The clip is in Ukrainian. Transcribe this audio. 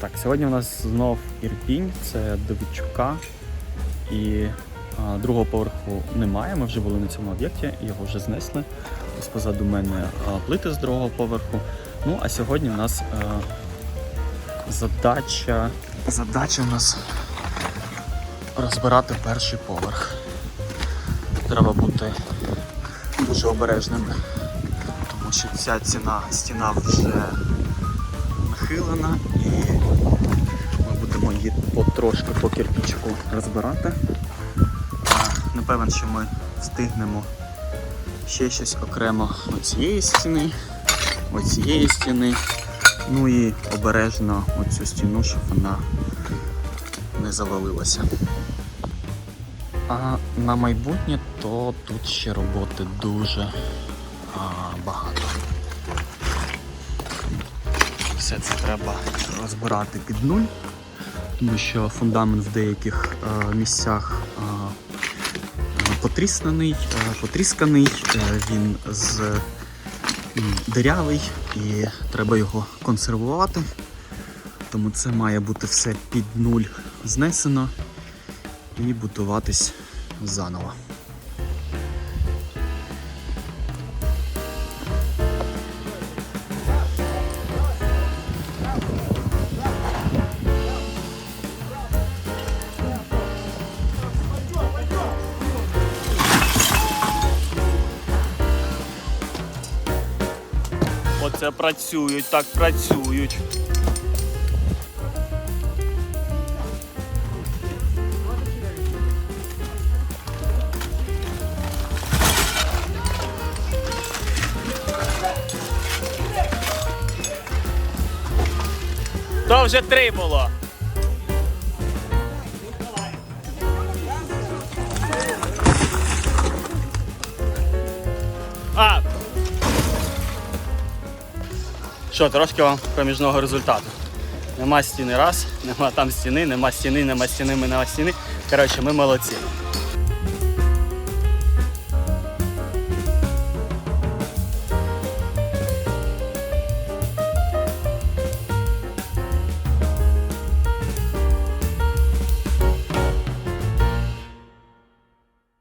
Так, сьогодні у нас знов Ірпінь, це до Вітчука. І а, другого поверху немає. Ми вже були на цьому об'єкті, його вже знесли. Ось позаду мене а, плити з другого поверху. Ну, а сьогодні у нас а, задача. Задача у нас розбирати перший поверх. Треба бути дуже обережним, тому що ця ціна, стіна вже нахилена і ми будемо її потрошки по кирпичику розбирати. Певен, що ми встигнемо ще щось окремо оцієї стіни, оцієї стіни, ну і обережно оцю стіну, щоб вона не завалилася. А на майбутнє то тут ще роботи дуже а, багато. Все це треба розбирати під нуль, тому що фундамент в деяких е, місцях е, е, потріснений, е, потрісканий, е, він з м, дирявий і треба його консервувати. Тому це має бути все під нуль знесено і будуватись заново. Оце працюють, так працюють. То вже три було. Що, трошки вам проміжного результату. Нема стіни раз, нема там стіни, нема стіни, нема стіни, нема стіни. Коротше, ми молодці.